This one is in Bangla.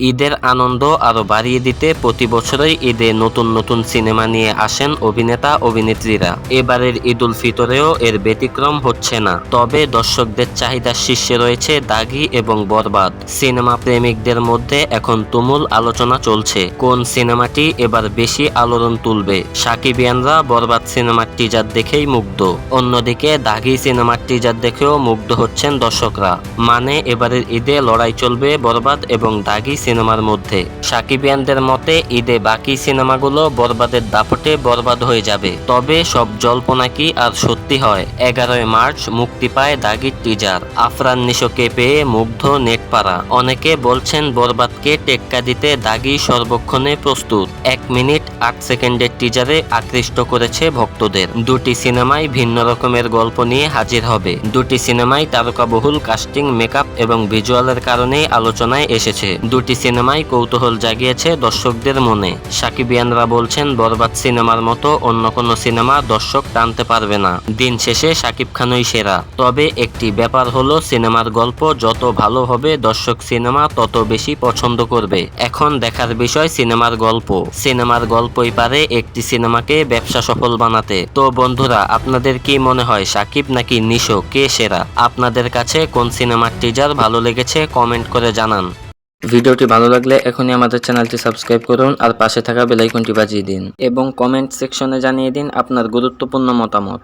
ঈদের আনন্দ আরও বাড়িয়ে দিতে প্রতি বছরই ঈদে নতুন নতুন সিনেমা নিয়ে আসেন অভিনেতা, অভিনেত্রীরা। এবারের ঈদ উল ফিতরেও এর ব্যতিক্রম হচ্ছে না। তবে দর্শকদের চাহিদার শীর্ষে রয়েছে দাগি এবং বরবাদ। সিনেমা প্রেমিকদের মধ্যে এখন তুমুল আলোচনা চলছে। কোন সিনেমাটি এবার বেশি আলোড়ন তুলবে? সাকিবিয়ানরা বরবাদ সিনেমার টিজার দেখেই মুগ্ধ। অন্যদিকে দাগি সিনেমার টিজার দেখেও মুগ্ধ হচ্ছেন দর্শকরা। মানে এবারের ঈদে লড়াই চলবে বরবাদ এবং দাগি সিনেমার মধ্যে। সাকিবিয়ানদের মতে, ঈদে বাকি সিনেমাগুলো বরবাদের দাপটে বরবাদ হয়ে যাবে। তবে সব জল্পনা কি আর সত্যি হয়। এগারোই মার্চ মুক্তি পায় দাগির টিজার আফরান নিশোকে পেয়ে মুগ্ধ নেটপাড়া। অনেকে বলছেন বরবাদকে টেক্কা দিতে দাগি সর্বক্ষণে প্রস্তুত। মিনিট আট সেকেন্ডের টিজারে আকৃষ্ট করেছে ভক্তদের। দুটি সিনেমাই ভিন্ন রকমের গল্প নিয়ে হাজির হবে। দুটি সিনেমাই তারকাবহুল কাস্টিং মেকআপ এবং ভিজুয়ালের কারণেই আলোচনায় এসেছে। দুটি সিনেমাই কৌতূহল জাগিয়েছে দর্শকদের মনে। সাকিবিয়ানরা বলছেন, বরবাদ সিনেমার মতো অন্য কোনো সিনেমা দর্শক টানতে পারবে না। দিন শেষে সাকিব খানই সেরা। তবে একটি ব্যাপার হলো, সিনেমার গল্প যত ভালো হবে, দর্শক সিনেমা তত বেশি পছন্দ করবে। এখন দেখার বিষয় সিনেমার গল্প। সিনেমার গল্পই পারে একটি সিনেমাকে ব্যবসা সফল বানাতে। তো বন্ধুরা, আপনাদের কি মনে হয়, সাকিব নাকি নিশো? কে সেরা? আপনাদের কাছে কোন সিনেমার টিজার ভালো লেগেছে কমেন্ট করে জানান। ভিডিওটি ভালো লাগলে এখনই আমাদের চ্যানেলটি সাবস্ক্রাইব করুন আর পাশে থাকা বেলাইকনটি বাজিয়ে দিন। এবং কমেন্ট সেকশনে জানিয়ে দিন আপনার গুরুত্বপূর্ণ মতামত।